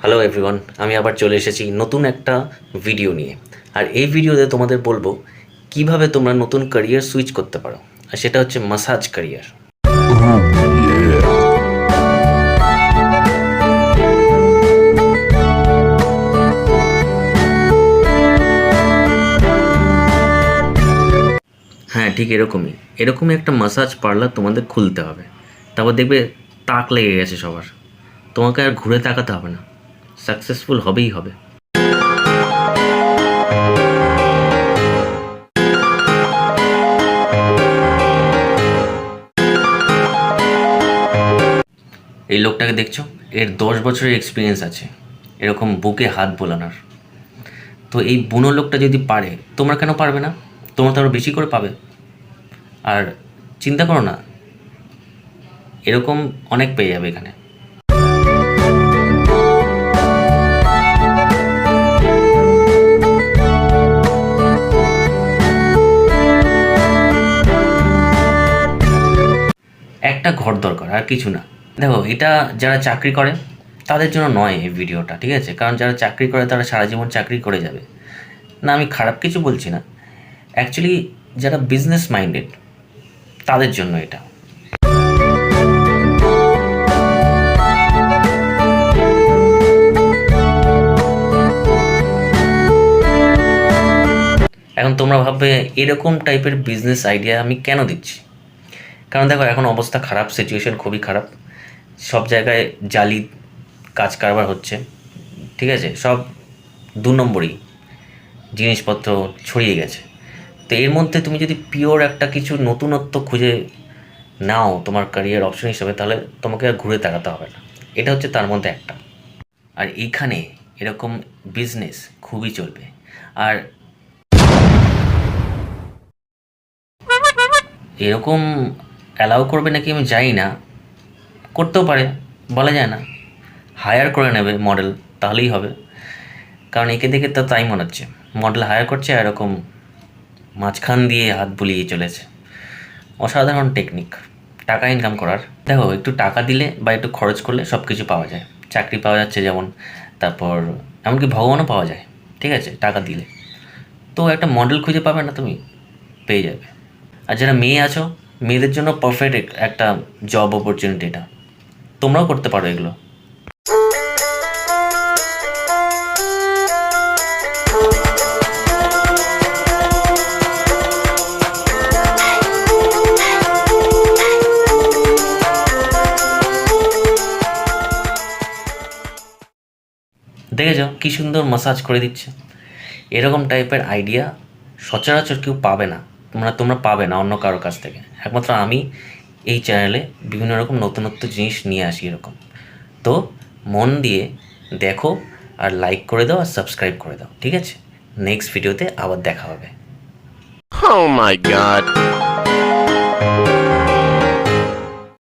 Hello everyone আমি আবার চলে এসেছি নতুন একটা ভিডিও নিয়ে। আর এই ভিডিওতে তোমাদের বলব, কীভাবে তোমরা নতুন ক্যারিয়ার সুইচ করতে পারো? আর সেটা হচ্ছে মাসাজ ক্যারিয়ার হ্যাঁ ঠিক এরকমই। এরকমই একটা মাসাজ পার্লার তোমাদের খুলতে হবে। তারপর দেখবে তাক লেগে গেছে সবার। তোমাকে আর ঘুরে তাকাতে হবে না। সাকসেসফুল হবেই হবে। এই লোকটাকে দেখছ? এর দশ বছরের এক্সপিরিয়েন্স আছে। এরকম বুকে হাত বোলানোর। তো এই বুনো লোকটা যদি পারে, তোমরা কেন পারবে না? তোমরা তো আরও বেশি করে পাবে। আর চিন্তা করো না, এরকম অনেক পেয়ে যাবে এখানে। একটা ঘর দরকার, আর কিছু না। দেখো, এটা যারা চাকরি করে, তাদের জন্য নয় এই ভিডিওটা, ঠিক আছে? কারণ যারা চাকরি করে, তারা সারা জীবন চাকরি করে যাবে। না, আমি খারাপ কিছু বলছি না। অ্যাকচুয়ালি যারা বিজনেস মাইন্ডেড তাদের জন্য এটা। এখন তোমরা ভাববে, এরকম টাইপের বিজনেস আইডিয়া আমি কেন দিচ্ছি? কারণ দেখো, এখন অবস্থা খারাপ সিচুয়েশন খুবই খারাপ। সব জায়গায় জালি কাজ কারবার হচ্ছে, ঠিক আছে? সব দু নম্বরই জিনিসপত্র ছড়িয়ে গেছে। তো এর মধ্যে তুমি যদি পিওর একটা কিছু নতুনত্ব খুঁজে নাও তোমার ক্যারিয়ার অপশন হিসেবে, তাহলে তোমাকে আর ঘুরে তাকাতে হবে না। এটা হচ্ছে তার মধ্যে একটা। আর এইখানে এরকম বিজনেস খুবই চলবে। আর এরকম অ্যালাউ করবে নাকি আমি জানি না, করতেও পারে, বলা যায় না। হায়ার করে নেবে মডেল তাহলেই হবে। কারণ একে দেখে তো তাই মনে হচ্ছে। মডেল হায়ার করছে এরকম মাঝখান দিয়ে হাত বুলিয়ে চলেছে। অসাধারণ টেকনিক টাকা ইনকাম করার। দেখো, একটু টাকা দিলে বা একটু খরচ করলে সব কিছু পাওয়া যায়। চাকরি পাওয়া যাচ্ছে যেমন, তারপর এমনকি ভগবানও পাওয়া যায়। ঠিক আছে, টাকা দিলে। তো একটা মডেল খুঁজে পাবে না তুমি, পেয়ে যাবে। আর যারা মেয়ে আছো মেয়েদের জন্য পারফেক্ট একটা জব অপরচুনিটি এটা। তোমরাও করতে পারো এগুলো। দেখেছ কি সুন্দর মাসাজ করে দিচ্ছে। এরকম টাইপের আইডিয়া সচরাচর কেউ পাবে না। তোমরা তোমরা পাবে না অন্য কারোর কাছ থেকে। একমাত্র আমি এই চ্যানেলে বিভিন্ন রকম নতুনত্ব জিনিস নিয়ে আসি এরকম। তো মন দিয়ে দেখো আর লাইক করে দাও আর সাবস্ক্রাইব করে দাও, ঠিক আছে? নেক্সট ভিডিওতে আবার দেখা হবে। Oh my god.